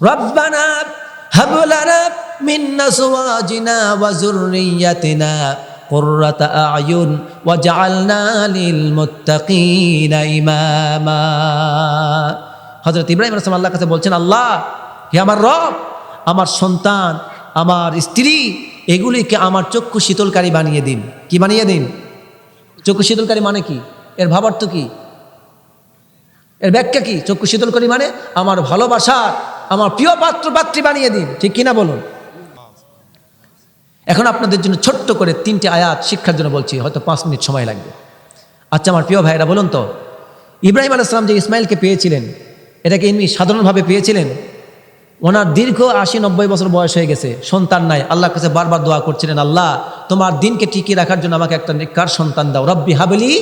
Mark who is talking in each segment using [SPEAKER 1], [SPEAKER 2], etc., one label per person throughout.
[SPEAKER 1] ربنا هب لنا من أزواجنا وذريتنا قرة أعين وجعلنا للمتقين إماما হজরত ইব্রাহিম আসলাম আল্লাহর কাছে বলছেন আল্লাহ হে আমার রব আমার সন্তান আমার স্ত্রী এগুলিকে আমার চক্ষু শীতলকারী বানিয়ে দিন কি বানিয়ে দিন চক্ষু শীতলকারী মানে কি এর ভাবার্থ কি এর ব্যাখ্যা কি চক্ষু শীতলকারী মানে আমার ভালোবাসার আমার প্রিয় পাত্র পাত্রী বানিয়ে দিন। ঠিক কিনা বলুন? এখন আপনাদের জন্য ছোট্ট করে তিনটে আয়াত শিক্ষার জন্য বলছি, হয়তো পাঁচ মিনিট সময় লাগবে। আচ্ছা আমার প্রিয় ভাইরা বলুন তো, ইব্রাহিম আলাইসলাম যে ইসমাইলকে পেয়েছিলেন, এটাকে এমনি সাধারণভাবে পেয়েছিলেন? ওনার দীর্ঘ আশি নব্বই বছর বয়স হয়ে গেছে, সন্তান নাই, আল্লাহর কাছে বারবার দোয়া করছিলেন, আল্লাহ, তোমার দিনকে টিকিয়ে রাখার জন্য আমাকে একটা নিকার সন্তান দাও, রব্বি হাবলি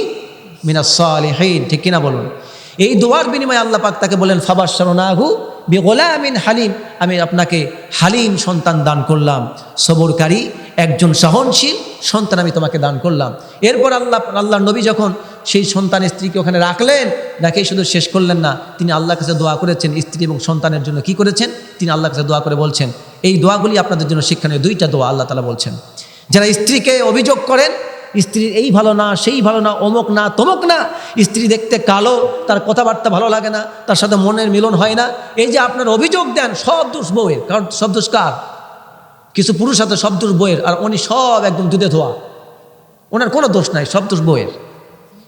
[SPEAKER 1] মিনা সালিহিন। ঠিক কিনা বলুন? এই দোয়ার বিনিময়ে আল্লাহ পাক তাকে বলেন ফাবার শরণাহু বি গোলামিন হালিম, আমি আপনাকে হালিম সন্তান দান করলাম। সবরকারী একজন সহনশীল সন্তান আমি তোমাকে দান করলাম। এরপর আল্লাহ আল্লাহ নবী যখন সেই সন্তান স্ত্রীকে ওখানে রাখলেন রাখেই শুধু শেষ করলেন না, তিনি আল্লাহর কাছে দোয়া করেছেন, স্ত্রী এবং সন্তানের জন্য কি করেছেন? তিনি আল্লাহর কাছে দোয়া করে বলছেন, এই দোয়াগুলি আপনাদের জন্য শিক্ষণীয় দুইটা দোয়া আল্লাহ তালা বলছেন। যারা স্ত্রীকে অভিযোগ করেন স্ত্রীর এই ভালো না, সেই ভালো না, অমুক না, তমুক না। স্ত্রী দেখতে কালো, তার কথাবার্তা ভালো লাগে না, তার সাথে মনের মিলন হয় না। এই যে আপনার অভিযোগ দেন, সব দোষ বউয়ের। কারণ সব দোষ কার? কিছু পুরুষ হাতে সব দোষ বইয়ের আর উনি সব একদম দুধে ধোয়া। ওনার কোনো দোষ নাই, সব দোষ বইয়ের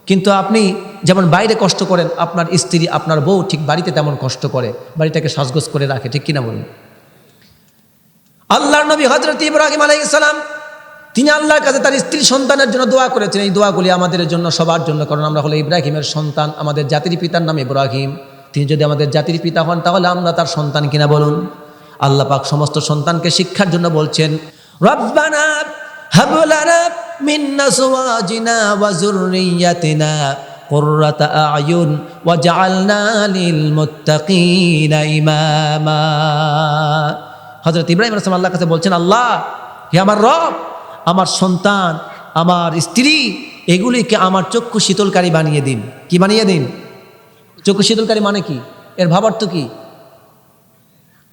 [SPEAKER 1] কিন্তু আপনি যেমন বাইরে কষ্ট করেন, আপনার স্ত্রী, আপনার বউ ঠিক বাড়িতে তেমন কষ্ট করে, বাড়িটাকে সাজগোজ করে রাখে, ঠিক কিনা বলুন? আল্লাহর নবী হজরত ইব্রাহিম আলাই ইসলাম তিনি আল্লাহর কাছে তার স্ত্রী সন্তানের জন্য দোয়া করেছেন এই দোয়াগুলি আমাদের জন্য সবার জন্য কারণ আমরা হলো ইব্রাহিমের সন্তান আমাদের জাতির পিতার নাম ইব্রাহিম তিনি যদি আমাদের জাতির পিতা হন তাহলে আমরা তার সন্তান কিনা বলুন আল্লাহ পাক সমস্ত সন্তানকে শিক্ষার জন্য বলছেন রব্বানা হাব লানা মিন আজওয়াজিনা ওয়া যুররিয়াতিনা قرة أعين وجعلنا للمتقين إماما হজরত ইব্রাহিম আসলাম আল্লাহর কাছে বলছেন আল্লাহ হে আমার রব আমার সন্তান, আমার স্ত্রী, এগুলিকে আমার চক্ষু শীতলকারী বানিয়ে দিন। কি বানিয়ে দিন? চক্ষু শীতলকারী মানে কি? এর ভাবার্থ কি?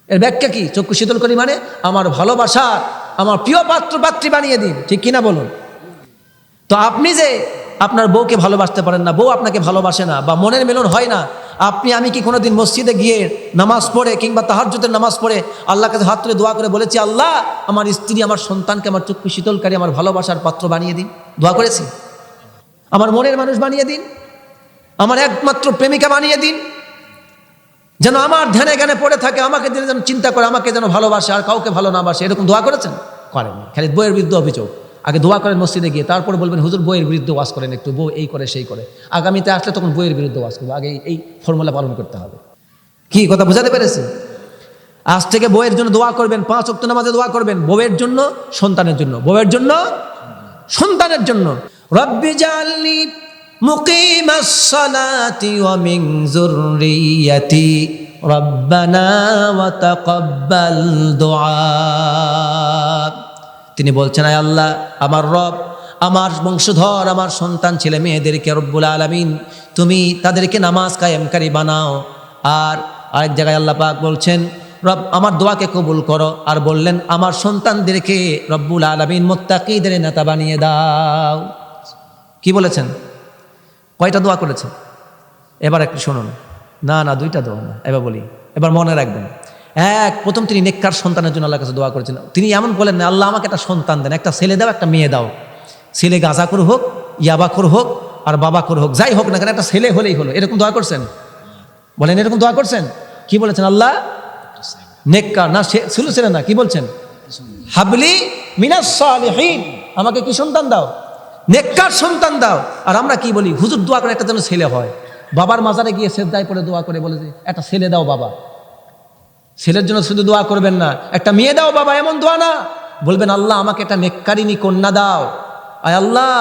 [SPEAKER 1] এর ব্যাখ্যা কি? চক্ষু শীতলকারী মানে আমার ভালোবাসার, আমার প্রিয় পাত্র, পাত্রী বানিয়ে দিন। ঠিক কিনা বলুন? তো আপনি যে আপনার বউকে ভালোবাসতে পারেন না, বউ আপনাকে ভালোবাসে না বা মনের মিলন হয় না আপনি, আমি কি কোনোদিন মসজিদে গিয়ে নামাজ পড়ে কিংবা তাহাজ্জুদের নামাজ পড়ে আল্লাহ কাছে হাত তুলে দোয়া করে বলেছি, আল্লাহ, আমার স্ত্রী, আমার সন্তানকে, আমার চক্ষু শীতলকারী, আমার ভালোবাসার পাত্র বানিয়ে দিন। দোয়া করেছি। আমার মনের মানুষ বানিয়ে দিন। আমার একমাত্র প্রেমিকা বানিয়ে দিন। যেন আমার ধ্যানে জ্ঞানে পড়ে থাকে, আমাকে যেন চিন্তা করে, আমাকে যেন ভালোবাসে, আর কাউকে ভালো না বাসে, এরকম দোয়া করেছেন? করেন খালি বইয়ের বিরুদ্ধে অভিযোগ। আগে দোয়া করেন মসজিদে গিয়ে, তারপরে বলবেন, হুজুর, বইয়ের বিরুদ্ধে ওয়াজ করেন একটু, বউ এই করে, সেই করে। আগামীতে আসলে তখন বইয়ের বিরুদ্ধে ওয়াজ করব। আগে এই ফর্মুলা পালন করতে হবে। কি, কথা বোঝাতে পেরেছি আজ থেকে বইয়ের জন্য দোয়া করবেন, পাঁচ অক্ট নামাজে দোয়া করবেন, বউয়ের জন্য, সন্তানের জন্য। বউয়ের জন্য, সন্তানের জন্য। রব্বি জালনি মুকিম ওয়া মিন যুররিয়াতি রব্বানা ওয়া তাকাব্বাল দুআ। তিনি বলছেন, আয় আল্লাহ, আমার রব, আমার বংশধর, আমার সন্তান, ছেলে মেয়েদেরকে রব্বুল আলমিন, তুমি তাদেরকে নামাজ কায়েমকারী বানাও। আর আরেক জায়গায় আল্লাহ পাক বলছেন, রব, আমার দোয়াকে কবুল করো। আর বললেন, আমার সন্তানদেরকে রব্বুল আলমিন মোত্তাকিদের নেতা বানিয়ে দাও। কি বলেছেন? কয়টা দোয়া করেছেন? এবার একটু শুনুন। না না, দুইটা দোয়া না, এবার বলি। এবার মনে রাখবেন। এক, প্রথম তিনি নেককার সন্তানের জন্য আল্লাহর কাছে দোয়া করেছেন তিনি এমন বলেন আল্লাহ আমাকে একটা সন্তান দেন, একটা ছেলে দাও, একটা মেয়ে দাও। ছেলে গাঁজাখোর হোক, ইয়াবাখোর হোক, আর বাবাখোর হোক, যাই হোক না কেন, একটা ছেলে হলেই হলো। এরকম দোয়া করছেন? বলেন, এরকম দোয়া করছেন? কি বলেছেন আল্লাহ? নেককার, না ছিল ছেলে না, কি বলছেন? হাবলি মিনাস আমাকে কি সন্তান দাও? নেককার সন্তান দাও। আর আমরা কি বলি? হুজুর দোয়া করে একটা যেন ছেলে হয়। বাবার মাজারে গিয়ে সেদ্দায় পরে দোয়া করে বলে যে, একটা ছেলে দাও বাবা। ছেলের জন্য শুধু দোয়া করবেন না। একটা মেয়ে দাও বাবা, এমন দোয়া না। বলবেন, আল্লাহ, আমাকে একটা নেককারিনী কন্যা দাও। আয় আল্লাহ,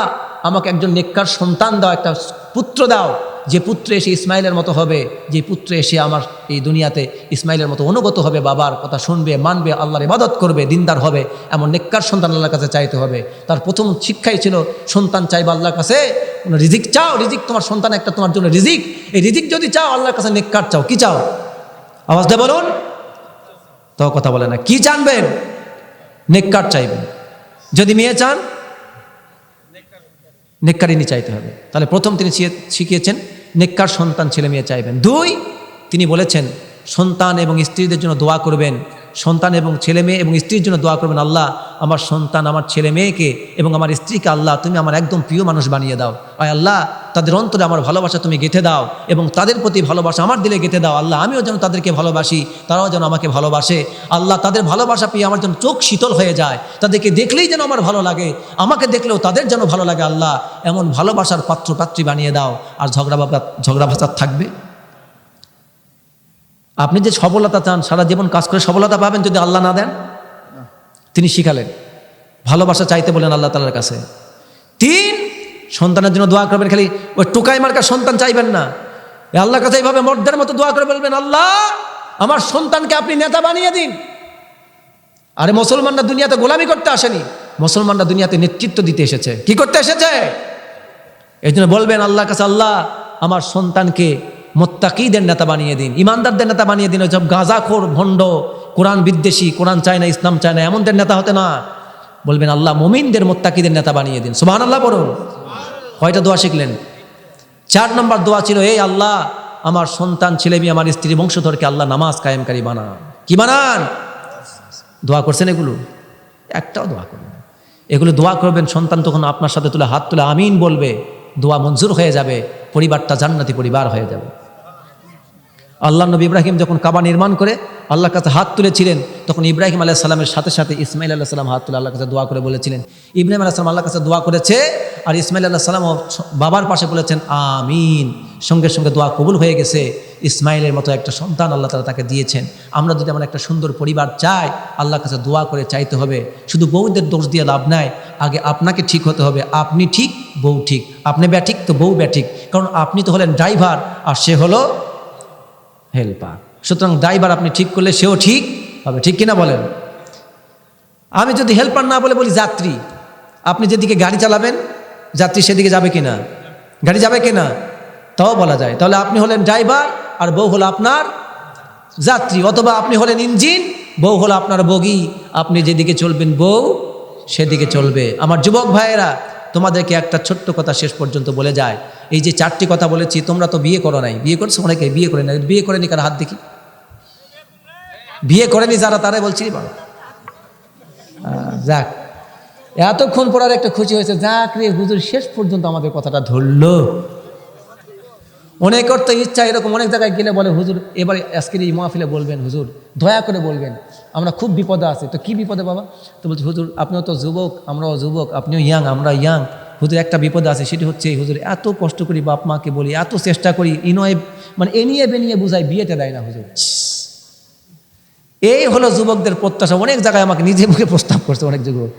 [SPEAKER 1] আমাকে একজন নেককার সন্তান দাও, একটা পুত্র দাও। যে পুত্র এসে ইসমাইলের মতো হবে, যে পুত্র এসে আমার এই দুনিয়াতে ইসমাইলের মতো অনুগত হবে, বাবার কথা শুনবে, মানবে, আল্লাহর ইবাদত করবে, দিনদার হবে, এমন নেককার সন্তান আল্লাহর কাছে চাইতে হবে। তার প্রথম শিক্ষাই ছিল, সন্তান চাইবা আল্লাহর কাছে রিজিক চাও, রিজিক তোমার সন্তান একটা তোমার জন্য রিজিক। এই রিজিক যদি চাও, আল্লাহর কাছে নেককার চাও, কি চাও? আওয়াজ বলুন। তো কথা বলে না। কি জানবেন? নেককার চাইবেন। যদি মেয়ে চান, নেককারিনী চাইতে হবে। তাহলে প্রথম তিনি শিখে- শিখিয়েছেন, নেককার সন্তান ছেলে মেয়ে চাইবেন। দুই, তিনি বলেছেন, সন্তান এবং স্ত্রীদের জন্য দোয়া করবেন। সন্তান এবং ছেলে মেয়ে এবং স্ত্রীর জন্য দোয়া করবেন, আল্লাহ, আমার সন্তান, আমার ছেলে মেয়েকে এবং আমার স্ত্রীকে, আল্লাহ, তুমি আমার একদম প্রিয় মানুষ বানিয়ে দাও। আয় আল্লাহ, তাদের অন্তরে আমার ভালোবাসা তুমি গেঁথে দাও এবং তাদের প্রতি ভালোবাসা আমার দিলে গেঁথে দাও। আল্লাহ, আমিও যেন তাদেরকে ভালোবাসি, তারাও যেন আমাকে ভালোবাসে। আল্লাহ, তাদের ভালোবাসা পেয়ে আমার যেন চোখ শীতল হয়ে যায়। তাদেরকে দেখলেই যেন আমার ভালো লাগে, আমাকে দেখলেও তাদের যেন ভালো লাগে। আল্লাহ, এমন ভালোবাসার পাত্র পাত্রী বানিয়ে দাও। আর ঝগড়া বাবা ঝগড়া ভাষা থাকবে? আপনি যে সফলতা চান, সারা জীবন কাজ করে সফলতা পাবেন যদি আল্লাহ না দেন? তিনি শিখালেন। ভালোবাসা চাইতে বলেন আল্লাহ তালার কাছে। তিন, সন্তানের জন্য দোয়া করবেন খালি, ওই টোকাই মার্কার সন্তান চাইবেন না। আল্লাহর কাছে এইভাবে মর্দের মতো দোয়া করে বলবেন, আল্লাহ, আমার সন্তানকে আপনি নেতা বানিয়ে দিন। আরে মুসলমানরা দুনিয়াতে গোলামি করতে আসেনি। মুসলমানরা দুনিয়াতে নেতৃত্ব দিতে এসেছে। কি করতে এসেছে? এই জন্য বলবেন, আল্লাহর কাছে আল্লাহ, আমার সন্তানকে মোত্তাকিদের নেতা বানিয়ে দিন, ইমানদারদের নেতা বানিয়ে দিন ওইসব গাঁজাখোর, ভণ্ড, কোরআন বিদ্বেষী, কোরআন চায় না, ইসলাম চায় না, এমনদের নেতা হতে না। বলবেন, আল্লাহ মমিনদের মোত্তাকিদের নেতা বানিয়ে দিন। সুবাহ আল্লাহ বলুন কয়টা দোয়া শিখলেন? চার নম্বর দোয়া ছিল, এই আল্লাহ, আমার সন্তান, ছেলে মেয়ে, আমার স্ত্রী, বংশধরকে আল্লাহ নামাজ কায়েমকারী বানান। কি বানান? দোয়া করছেন এগুলো? একটাও দোয়া করবেন এগুলো দোয়া করবেন, সন্তান তখন আপনার সাথে তুলে হাত তুলে আমিন বলবে, দোয়া মঞ্জুর হয়ে যাবে, পরিবারটা জান্নাতি পরিবার হয়ে যাবে। আল্লাহ নবী ইব্রাহিম যখন কাবা নির্মাণ করে, আল্লাহর কাছে হাত তুলেছিলেন, তখন ইব্রাহিম আলাহ সাল্লামের সাথে সাথে ইসমাইল আল্লাহ সাল্লাম হাত তুলে আল্লাহর কাছে দোয়া করে বলেছিলেন। ইব্রাহিম আল্লাহ সাল্লাম আল্লাহর কাছে দোয়া করেছে আর ইসমাইল আল্লাহ সাল্লাম বাবার পাশে বলেছেন, আমিন। সঙ্গে সঙ্গে দোয়া কবুল হয়ে গেছে। ইসমাইলের মতো একটা সন্তান আল্লাহ তালা তাকে দিয়েছেন। আমরা যদি এমন একটা সুন্দর পরিবার চাই, আল্লাহর কাছে দোয়া করে চাইতে হবে। শুধু বউদের দোষ দিয়ে লাভ নাই, আগে আপনাকে ঠিক হতে হবে। আপনি ঠিক, বউ ঠিক। আপনি ব্যাঠিক, তো বউ ব্যাঠিক। কারণ আপনি তো হলেন ড্রাইভার, আর সে হলো হেল্পার। সুতরাং ড্রাইভার আপনি ঠিক করলে সেও ঠিক হবে। ঠিক কিনা বলেন? আমি যদি হেল্পার না বলে বলি যাত্রী, আপনি যেদিকে গাড়ি চালাবেন, যাত্রী সেদিকে যাবে কিনা? গাড়ি যাবে কিনা? তাও বলা যায়। তাহলে আপনি হলেন ড্রাইভার আর বউ হলো আপনার যাত্রী, অথবা আপনি হলেন ইঞ্জিন, বউ হলো আপনার বগি। আপনি যেদিকে চলবেন বউ, সেদিকে চলবে। আমার যুবক ভাইয়েরা তোমাদেরকে একটা ছোট্ট কথা শেষ পর্যন্ত বলে যায়। এই যে চারটি কথা বলেছি, তোমরা তো বিয়ে করো নাই। বিয়ে করছ অনেকে? বিয়ে করে নাই। বিয়ে করেনি কার? হাত দেখি। বিয়ে করেনি যারা, তারাই বলছি বাবা। যাক। এতক্ষণ পরার একটা খুশি হয়েছে। যাক রে, হুজুর শেষ পর্যন্ত আমাদের কথাটা ধরলো। অনেকের তো ইচ্ছা এরকম অনেক জায়গায় গেলে বলে, হুজুর, এবারে আজকের এই মহাফিলে বলবেন, হুজুর, দয়া করে বলবেন, আমরা খুব বিপদে আছি। তো কি বিপদে বাবা? তো বলছি, হুজুর, আপনিও তো যুবক, আমরাও যুবক, আপনিও ইয়াং, আমরা ইয়াং। হুজুর, একটা বিপদে আছে, সেটি হচ্ছে, হুজুর, এত কষ্ট করি বাপ মাকে বলি, এত চেষ্টা করি, ইনয় মানে এ নিয়ে বেনিয়ে বুঝাই, বিয়েতে দেয় না হুজুর। এই হলো যুবকদের প্রত্যাশা। অনেক জায়গায় আমাকে নিজে মুখে প্রস্তাব করছে অনেক যুবক।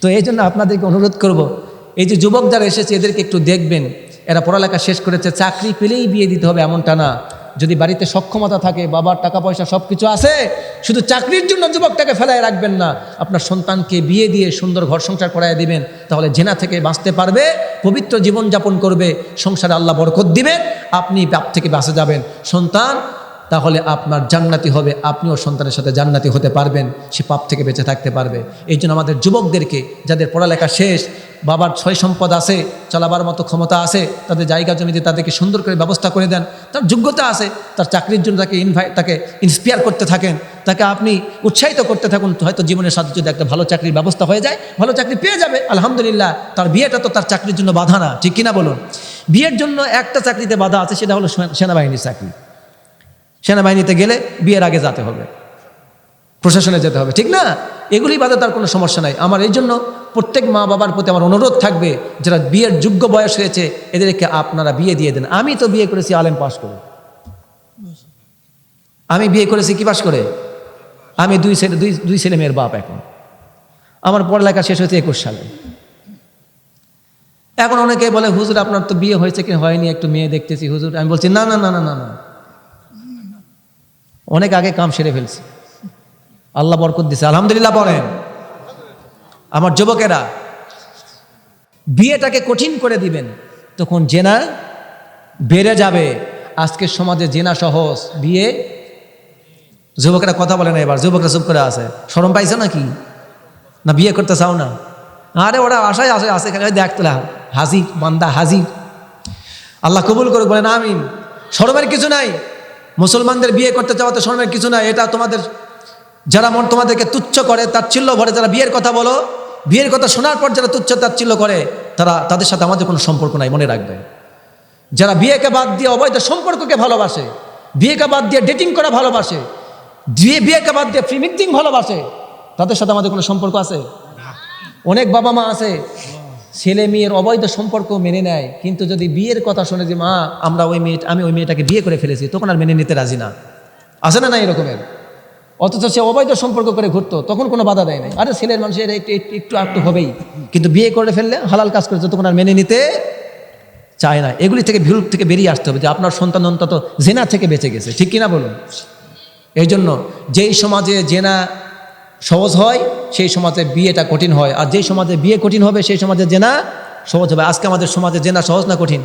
[SPEAKER 1] তো এই জন্য আপনাদেরকে অনুরোধ করব, এই যে যুবক যারা এসেছে, এদেরকে একটু দেখবেন। এরা পড়ালেখা শেষ করেছে, চাকরি পেলেই বিয়ে দিতে হবে এমনটা না। যদি বাড়িতে সক্ষমতা থাকে, বাবার টাকা পয়সা সব কিছু আছে, শুধু চাকরির জন্য যুবকটাকে ফেলায় রাখবেন না। আপনার সন্তানকে বিয়ে দিয়ে সুন্দর ঘর সংসার করাই দিবেন, তাহলে জেনা থেকে বাঁচতে পারবে, পবিত্র জীবনযাপন করবে, সংসারে আল্লাহ বরকত দিবেন, আপনি পাপ থেকে বাঁচে যাবেন। সন্তান তাহলে আপনার জান্নাতি হবে, আপনিও সন্তানের সাথে জান্নাতি হতে পারবেন, সে পাপ থেকে বেঁচে থাকতে পারবে। এই জন্য আমাদের যুবকদেরকে, যাদের পড়ালেখা শেষ, বাবার ছয় সম্পদ আছে, চালাবার মতো ক্ষমতা আছে, তাদের জায়গা জমিতে তাদেরকে সুন্দর করে ব্যবস্থা করে দেন, তার যোগ্যতা আছে, তার চাকরির জন্য তাকে ইনভাইট তাকে ইন্সপায়ার করতে থাকেন, তাকে আপনি উৎসাহিত করতে থাকুন হয়তো জীবনের সাথে যদি একটা ভালো চাকরির ব্যবস্থা হয়ে যায়, ভালো চাকরি পেয়ে যাবে, আলহামদুলিল্লাহ, তার বিয়েটা তো তার চাকরির জন্য বাধা না, ঠিক কিনা বলুন? বিয়ের জন্য একটা চাকরিতে বাধা আছে, সেটা হলো সেনাবাহিনীর চাকরি। সেনাবাহিনীতে গেলে বিয়ের আগে যেতে হবে। প্রশাসনে যেতে হবে, ঠিক না? এগুলি বাদে তার কোনো সমস্যা নাই। আমার এই জন্য প্রত্যেক মা বাবার প্রতি আমার অনুরোধ থাকবে, যারা বিয়ের যোগ্য বয়স হয়েছে, এদেরকে আপনারা বিয়ে দিয়ে দেন। আমি তো বিয়ে করেছি আলেম পাস করে। আমি বিয়ে করেছি কি পাস করে? আমি দুই ছেলে, দুই দুই ছেলে মেয়ের বাপ এখন। আমার পড়ালেখা শেষ হয়েছে একুশ সালে। এখন অনেকে বলে, হুজুর, আপনার তো বিয়ে হয়েছে কি হয়নি? একটু মেয়ে দেখতেছি, হুজুর। আমি বলছি, না না না না না না। অনেক আগে কাম সেরে ফেলছি। আল্লাহ বরকত দিছে, আলহামদুলিল্লাহ বলেন। আমার যুবকেরা, বিয়েটাকে কঠিন করে দিবেন, তখন জেনা বেড়ে যাবে। আজকের সমাজে জেনা সহজ, বিয়ে। যুবকেরা কথা বলে না এবার, যুবকরা চুপ করে আছে। সরম পাইছে নাকি? না বিয়ে করতে চাও না? আরে ওরা আশায় আসে আসে খালি দেখ তোলা হাজির মান্দা হাজির। আল্লাহ কবুল করুক, বলেন আমিন। শরমের কিছু নাই। মুসলমানদের বিয়ে করতে চাওয়াতে শরমের কিছু না, এটা তোমাদের, যারা মন তোমাদেরকে তুচ্ছ করে তাচ্ছিল্য ভরে যারা বিয়ের কথা বলো, বিয়ের কথা শোনার পর যারা তুচ্ছ তাচ্ছিল্য করে, তারা তাদের সাথে আমাদের কোনো সম্পর্ক নাই, মনে রাখবে। যারা বিয়েকে বাদ দিয়ে অবৈধ সম্পর্ককে ভালোবাসে, বিয়েকে বাদ দিয়ে ডেটিং করা ভালোবাসে বিয়ে বিয়েকে বাদ দিয়ে প্রিমিক্টিং ভালোবাসে, তাদের সাথে আমাদের কোনো সম্পর্ক আছে? অনেক বাবা মা আছে ছেলে মেয়ের অবৈধ সম্পর্ক মেনে নেয়, কিন্তু যদি বিয়ের কথা শুনে যে, মা, আমরা ওই মেয়ে, আমি ওই মেয়েটাকে বিয়ে করে ফেলেছি, তখন আর মেনে নিতে রাজি না। আসে না না এরকমের? অথচ সে অবৈধ সম্পর্ক করে ঘুরতো, তখন কোনো বাধা দেয় নাই। আরে, ছেলের মানুষের একটু একটু একটু হবেই। কিন্তু বিয়ে করে ফেললে হালাল কাজ করেছে, তখন আর মেনে নিতে চায় না। এগুলি থেকে ভিড় থেকে বেরিয়ে আসতে হবে যে, আপনার সন্তান অন্তত জেনা থেকে বেঁচে গেছে। ঠিক কিনা বলুন? এই জন্য যেই সমাজে জেনা সহজ হয়, সেই সমাজে বিয়েটা কঠিন হয়। আর যেই সমাজে বিয়ে কঠিন হবে, সেই সমাজে জেনা সহজ হবে। আজকে আমাদের সমাজে জেনা সহজ না কঠিন?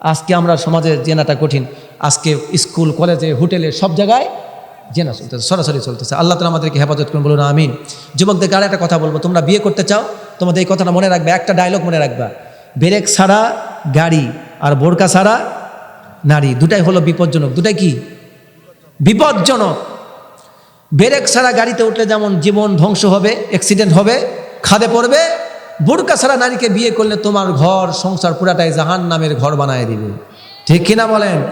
[SPEAKER 1] আজকে আমরা সমাজে জেনাটা কঠিন। আজকে স্কুল, কলেজে, হোটেলে, সব জায়গায় জেনা চলতেছে, সরাসরি চলতেছে। আল্লাহ তালা আমাদেরকে হেফাজত করুন, বলুন আমিন। যুবকদেরকে আর একটা কথা বলব, তোমরা বিয়ে করতে চাও, তোমাদের এই কথাটা মনে রাখবে, একটা ডায়লগ মনে রাখবা। ব্রেক ছাড়া গাড়ি আর বোরকা ছাড়া নারী, দুটাই হলো বিপজ্জনক। দুটাই কি? বিপজ্জনক। ব্রেক ছাড়া গাড়িতে উঠলে যেমন জীবন ধ্বংস হবে অ্যাক্সিডেন্ট হবে, খাদে পড়বে, বোরকা ছাড়া নারীকে বিয়ে করলে তোমার ঘর, সংসার পুরাটাই জাহান নামের ঘর বানায় দিবে। ঠিক কিনা বলেন?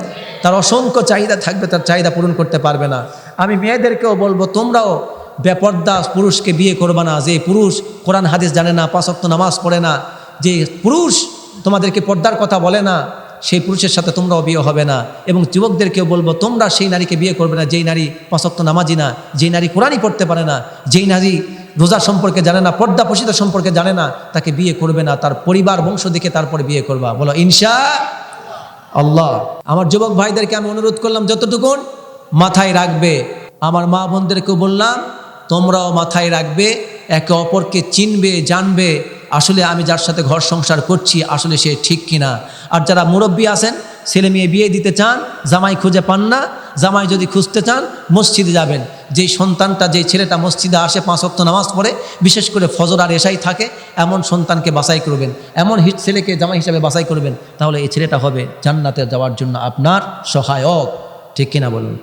[SPEAKER 1] তার অসংখ্য চাহিদা থাকবে, তার চাহিদা পূরণ করতে পারবে না। আমি মেয়েদেরকেও বলব, তোমরাও বেপর্দা পুরুষকে বিয়ে করবে না। যে পুরুষ কোরআন হাদিস জানে না পাঁচক্ত নামাজ পড়ে না। যে পুরুষ তোমাদেরকে পর্দার কথা বলে না সেই পুরুষের সাথে তোমরাও বিয়ে হবে না। এবং যুবকদেরকেও বলব, তোমরা সেই নারীকে বিয়ে করবে না, যেই নারী পাঁচক্ত নামাজি না, যেই নারী কোরআনই পড়তে পারে না, যেই নারী রোজা সম্পর্কে জানে না, পর্দা পোষিত সম্পর্কে জানে না, তাকে বিয়ে করবে না, তার পরিবার বংশ দেখে তারপরে বিয়ে করবা। বলো, ইনশা আল্লাহ। আমার যুবক ভাইদেরকে আমি অনুরোধ করলাম, যতটুকুন মাথায় রাখবে। আমার মা বোনদেরকেও বললাম, তোমরাও মাথায় রাখবে, একে অপরকে চিনবে, জানবে। আসলে আমি যার সাথে ঘর সংসার করছি, আসলে সে ঠিক কিনা? আর যারা মুরব্বী আছেন, ছেলে মেয়ে বিয়ে দিতে চান, জামাই খুঁজে পান না, জামাই যদি খুঁজতে চান, মসজিদে যাবেন। যেই সন্তানটা, যেই ছেলেটা মসজিদে আসে, পাঁচ অক্ত নামাজ পড়ে, বিশেষ করে ফজর আর এসাই থাকে, এমন সন্তানকে বাছাই করবেন। এমন ছেলেকে জামাই হিসাবে বাছাই করবেন, তাহলে এই ছেলেটা হবে জান্নাতে যাওয়ার জন্য আপনার সহায়ক। ঠিক কিনা বলুন?